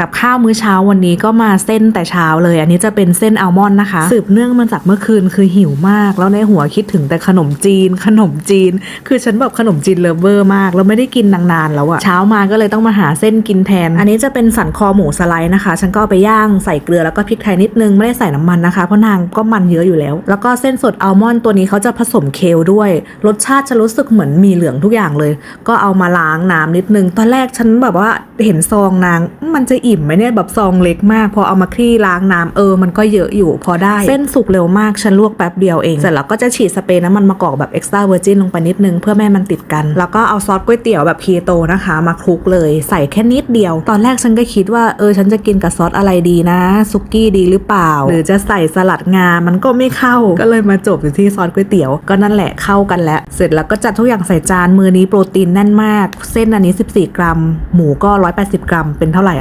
กับข้าวมื้อเช้าวันนี้ก็มาเส้นแต่เช้าเลย อันนี้จะเป็นเส้นอัลมอนด์นะคะ สืบเนื่องมาจากเมื่อคืนคือหิวมาก แล้วในหัวคิดถึงแต่ขนมจีน ขนมจีน คือฉันแบบขนมจีนเลิฟเวอร์มาก แล้วไม่ได้กินนานๆแล้วอะเช้ามาก็เลยต้องมาหาเส้นกินแทน อันนี้จะเป็นสันคอหมูสไลด์นะคะ ฉันก็ไปย่างใส่เกลือแล้วก็พริกไทยนิดนึงไม่ได้ใส่น้ำมันนะคะเพราะนางก็มันเยอะอยู่แล้ว แล้วก็เส้นสดอัลมอนด์ตัวนี้เขาจะผสมเคลด้วย รสชาติจะรู้สึกเหมือนมีเหลืองทุกอย่างเลย ก็เอามาล้างน้ำนิดนึงตอนแรกฉันแบบว่าเห็นซองนางมันจะอิ่มไหมเนี่ยแบบซองเล็กมาก พอเอามาคลี่ล้างน้ำเออ มันก็เยอะอยู่พอได้ เส้นสุกเร็วมากฉันลวกแป๊บเดียวเอง เสร็จแล้วก็จะฉีดสเปรย์น้ำมันมะกอกแบบเอ็กซ์ตร้าเวอร์จินลงไปนิดนึงเพื่อไม่มันติดกัน แล้วก็เอาซอสก๋วยเตี๋ยวแบบคีโตนะคะ มาคลุกเลยใส่แค่นิดเดียว ตอนแรกฉันก็คิดว่าเออฉันจะกินกับซอสอะไรดีนะซุกี้ดีหรือเปล่า หรือจะใส่สลัดงา มันก็ไม่เข้า ก็เลยมาจบอยู่ที่ซอสก๋วยเตี๋ยวก็นั่นแหละเข้ากันแล้ว เสร็จแล้วก็จัดทุกอย่างใส่จานมือนี้โปรตีนแน่นมาก เส้นอันนี้ 14 กรัม หมูก็ 180 กรัมเป็นเท่าไหร่อะ